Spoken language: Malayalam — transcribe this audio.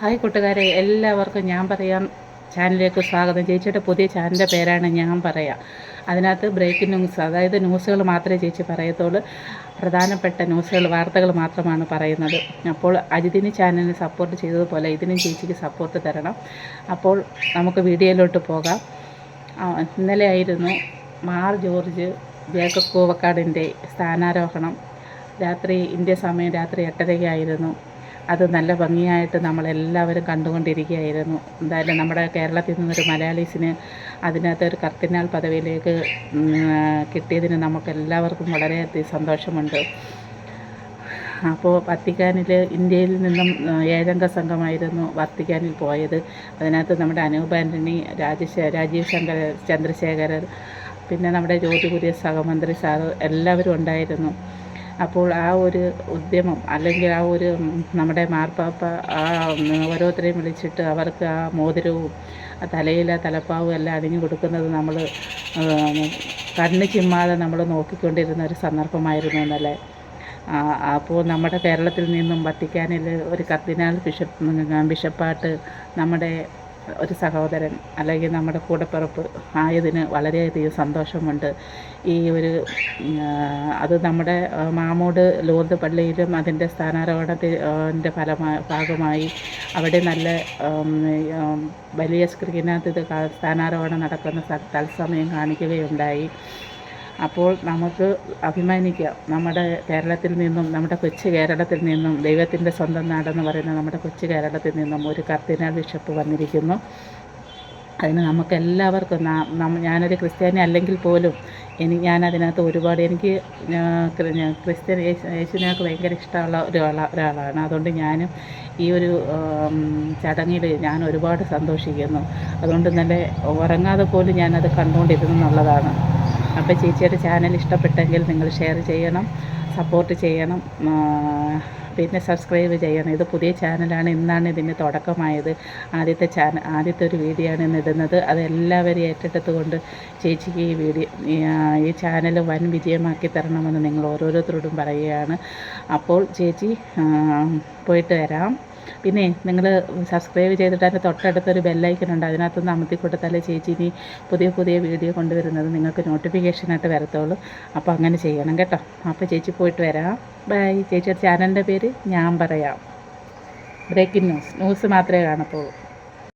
ഹായ് കൂട്ടുകാരെ എല്ലാവർക്കും ഞാൻ പറയാം. ചാനലിലേക്ക് സ്വാഗതം. ചേച്ചിയുടെ പുതിയ ചാനലിന്റെ പേരാണ് ഞാൻ പറയാം. അതിനകത്ത് ബ്രേക്കിംഗ് ന്യൂസ് അതായത് ന്യൂസുകൾ മാത്രമേ ചേച്ചി പറയത്തുള്ളൂ. പ്രധാനപ്പെട്ട ന്യൂസുകൾ വാർത്തകൾ മാത്രമാണ് പറയുന്നത്. അപ്പോൾ അജിതിന് ചാനലിന് സപ്പോർട്ട് ചെയ്തതുപോലെ ഇതിനും ചേച്ചിക്ക് സപ്പോർട്ട് തരണം. അപ്പോൾ നമുക്ക് വീഡിയോയിലോട്ട് പോകാം. ഇന്നലെ ആയിരുന്നു മാർ ജോർജ് ജേക്കബ് കൂവക്കാടിന്റെ സ്ഥാനാരോഹണം. രാത്രി ഇന്ത്യ സമയം രാത്രി എട്ടരയ്ക്കായിരുന്നു. അത് നല്ല ഭംഗിയായിട്ട് നമ്മളെല്ലാവരും കണ്ടുകൊണ്ടിരിക്കുകയായിരുന്നു. എന്തായാലും നമ്മുടെ കേരളത്തിൽ നിന്നൊരു മലയാളീസിന് അതിനകത്ത് ഒരു കർത്തിനാൾ പദവിയിലേക്ക് കിട്ടിയതിന് നമുക്ക് എല്ലാവർക്കും വളരെയധികം സന്തോഷമുണ്ട്. അപ്പോൾ വത്തിക്കാനിൽ ഇന്ത്യയിൽ നിന്നും ഏഴംഗ സംഘമായിരുന്നു വത്തിക്കാനിൽ പോയത്. അതിനകത്ത് നമ്മുടെ അനൂപ് ആന്റണി രാജശേ രാജീവ് ശങ്കർ ചന്ദ്രശേഖരൻ പിന്നെ നമ്മുടെ ജ്യോതിപുരിയ സഹമന്ത്രി സാറ് എല്ലാവരും ഉണ്ടായിരുന്നു. അപ്പോൾ ആ ഒരു ഉദ്യമം അല്ലെങ്കിൽ ആ ഒരു നമ്മുടെ മാർപ്പാപ്പ ആ ഓരോരുത്തരെയും വിളിച്ചിട്ട് അവർക്ക് ആ മോതിരവും തലയിലെ തലപ്പാവും എല്ലാം അണിഞ്ഞു കൊടുക്കുന്നത് നമ്മൾ കണ്ണ് ചിമ്മാതെ നമ്മൾ നോക്കിക്കൊണ്ടിരുന്ന ഒരു സന്ദർഭമായിരുന്നു എന്നല്ലേ അപ്പോൾ നമ്മുടെ കേരളത്തിൽ നിന്നും വത്തിക്കാനിൽ ഒരു കർദിനാൾ ബിഷപ്പ് ബിഷപ്പായിട്ട് നമ്മുടെ ഒരു സഹോദരൻ അല്ലെങ്കിൽ നമ്മുടെ കൂടപ്പിറപ്പ് ആയതിന് വളരെയധികം സന്തോഷമുണ്ട്. ഈ ഒരു അത് നമ്മുടെ മാമൂട് ലൂർദ് പള്ളിയിലും അതിന്റെ സ്ഥാനാരോഹണത്തിന്റെ ഫലമായി ഭാഗമായി അവിടെ നല്ല വലിയ സ്ക്രീനകത്ത് ഇത് സ്ഥാനാരോഹണം നടക്കുന്ന തത്സമയം കാണിക്കുകയുണ്ടായി. അപ്പോൾ നമുക്ക് അഭിമാനിക്കാം. നമ്മുടെ കേരളത്തിൽ നിന്നും നമ്മുടെ കൊച്ചു കേരളത്തിൽ നിന്നും ദൈവത്തിന്റെ സ്വന്തം നാടെന്ന് പറയുന്ന നമ്മുടെ കൊച്ചു കേരളത്തിൽ നിന്നും ഒരു കർദിനാൾ ബിഷപ്പ് വന്നിരിക്കുന്നു. അതിന് നമുക്ക് എല്ലാവർക്കും നാ- നമ്മ- ഞാനൊരു ക്രിസ്ത്യാനി അല്ലെങ്കിൽ പോലും എനിക്ക് ഞാനതിനകത്ത് ഒരുപാട് എനിക്ക് ക്രിസ്ത്യൻ യേശു യേശുവിനൊക്കെ ഭയങ്കര ഇഷ്ടമുള്ള ഒരാള ഒരാളാണ്. അതുകൊണ്ട് ഞാനും ഈ ഒരു ചടങ്ങിൽ ഞാൻ ഒരുപാട് സന്തോഷിക്കുന്നു. അതുകൊണ്ട് നല്ല ഉറങ്ങാതെ പോലും ഞാനത് കണ്ടുകൊണ്ടിരുന്നു എന്നുള്ളതാണ് അപ്പോൾ ചേച്ചിയുടെ ചാനൽ ഇഷ്ടപ്പെട്ടെങ്കിൽ നിങ്ങൾ ഷെയർ ചെയ്യണം സപ്പോർട്ട് ചെയ്യണം പിന്നെ സബ്സ്ക്രൈബ് ചെയ്യണം. ഇത് പുതിയ ചാനലാണ് ഇന്നാണ് ഇതിന് തുടക്കമായത്. ആദ്യത്തെ ചാനൽ ആദ്യത്തെ ഒരു വീഡിയോ ആണ് ഇന്ന് ഇടുന്നത്. അത് എല്ലാവരും ഏറ്റെടുത്തുകൊണ്ട് ചേച്ചിക്ക് ഈ വീഡിയോ ഈ, ചാനൽ വൻ വിജയമാക്കി തരണമെന്ന് നിങ്ങൾ ഓരോരുത്തരോടും പറയുകയാണ്. അപ്പോൾ ചേച്ചി പോയിട്ട് വരാം. പിന്നെ നിങ്ങൾ സബ്സ്ക്രൈബ് ചെയ്തിട്ട് അതിന്റെ തൊട്ടടുത്തൊരു ബെല്ലൈക്കൺ ഉണ്ട്. അതിനകത്തൊന്ന് അമർത്തി കൊടുത്താലേ ചേച്ചി ഇനി പുതിയ പുതിയ വീഡിയോ കൊണ്ടുവരുന്നത് നിങ്ങൾക്ക് നോട്ടിഫിക്കേഷനായിട്ട് വരത്തുള്ളൂ. അപ്പോൾ അങ്ങനെ ചെയ്യണം കേട്ടോ. അപ്പോൾ ചേച്ചി പോയിട്ട് വരാം. ബൈ ചേച്ചിയുടെ ചാനലിന്റെ പേര് ഞാൻ പറയാം. ബ്രേക്കിംഗ് ന്യൂസ് ന്യൂസ് മാത്രമേ കാണത്തുള്ളൂ.